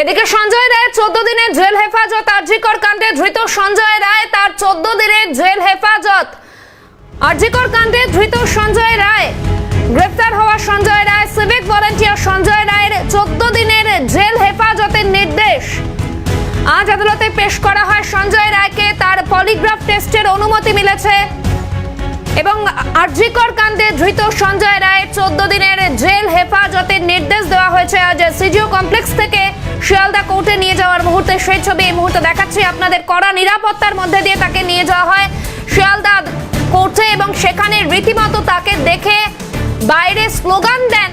এদিকে সঞ্জয় রায়ের চোদ্দ দিনের জেল হেফাজত, আরজিকর কাণ্ডে ধৃত সঞ্জয় রায় তার চোদ্দ দিনের জেল হেফাজত। আরজিকর কাণ্ডে ধৃত সঞ্জয় রায়। গ্রেফতার হওয়া সঞ্জয় রায়, সিভিক ভলেন্টিয়ার সঞ্জয় রায়ের চোদ্দ দিনের জেল হেফাজতের নির্দেশ। আজ আদালতে পেশ করা হয় সঞ্জয় রায়কে, তার পলিগ্রাফ টেস্টের অনুমতি মিলেছে এবং আরজিকর কাণ্ডে ধৃত সঞ্জয় রায়ের চোদ্দ দিনের জেল হেফাজতের নির্দেশ দেওয়া হয়েছে। আজ সিজিও কমপ্লেক্স শিয়ালদা কোর্টে নিয়ে যাওয়ার মুহূর্তে সেই ছবি এই মুহূর্তে দেখাচ্ছি। আপনাদের কড়া নিরাপত্তার মধ্যে দিয়ে তাকে নিয়ে যাওয়া হয় শিয়ালদা কোর্টে এবং সেখানে রীতিমতো তাকে দেখে বাইরে স্লোগান দেন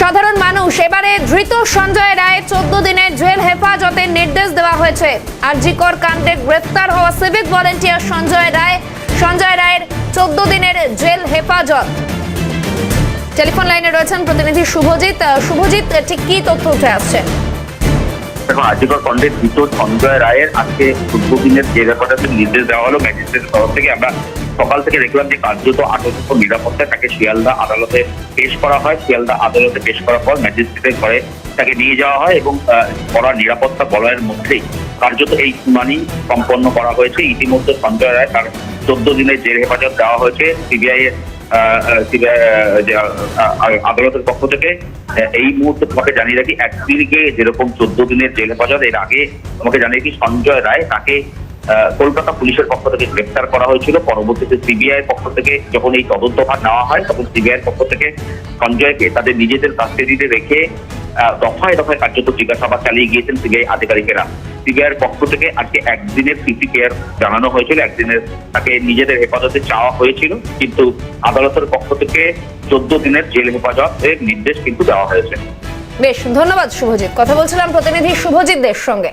সাধারণ মানুষ। এবারে ধৃত সঞ্জয় রায় চোদ্দ দিনের জেল হেফাজতের নির্দেশ দেওয়া হয়েছে। আরজিকর কাণ্ডে গ্রেফতার হওয়া সিভিক ভলেন্টিয়ার সঞ্জয় রায়। সঞ্জয় রায়ের চোদ্দ দিনের জেল হেফাজত। টেলিফোন লাইনে রয়েছেন প্রতিনিধি শুভজিৎ। শুভজিৎ, ঠিক কি তথ্য উঠে আসছে? দেখো আজিকর দ্বিত সঞ্জয় রায়ের আজকে দিনের জেল হেফাজতের নির্দেশ দেওয়া হলো ম্যাজিস্ট্রেটের তরফ থেকে। আমরা সকাল থেকে দেখলাম যে কার্যত আটক তাকে শিয়ালদা আদালতে পেশ করা হয়। শিয়ালদা আদালতে পেশ করার পর ম্যাজিস্ট্রেটের ঘরে তাকে নিয়ে যাওয়া হয় এবং কড়া নিরাপত্তা বলয়ের মধ্যেই কার্যত এই শুনানি সম্পন্ন করা হয়েছে। ইতিমধ্যে সঞ্জয় রায় তার চোদ্দ দিনের জেল হেফাজত দেওয়া হয়েছে। সিবিআই এর আদালতের পক্ষ থেকে এই মুহূর্তে তোমাকে জানিয়ে রাখি, এক একদিকে যেরকম চোদ্দ দিনের জেল হেফাজত, এর আগে তোমাকে জানিয়ে রাখি, সঞ্জয় রায় তাকে কলকাতা পুলিশের পক্ষ থেকে গ্রেফতার করা হয়েছিল। পরবর্তীতে সিবিআই পক্ষ থেকে যখন এই তদন্তভার নেওয়া হয়, তখন সিবিআই পক্ষ থেকে সঞ্জয়কে তাদের নিজেদের কাস্টাডিতে রেখে দফায় দফায় কার্যত জিজ্ঞাসাবাদ চালিয়ে গিয়েছেন সিবিআই আধিকারিকেরা। সিবিআই এর পক্ষ থেকে আজকে একদিনের সিসি কেয়ার জানানো হয়েছিল, একদিনের তাকে নিজেদের হেফাজতে চাওয়া হয়েছিল, কিন্তু আদালতের পক্ষ থেকে চোদ্দ দিনের জেল হেফাজতের নির্দেশ কিন্তু দেওয়া হয়েছে। বেশ, ধন্যবাদ শুভজিৎ। কথা বলছিলাম প্রতিনিধি শুভজিৎ দেশ সঙ্গে।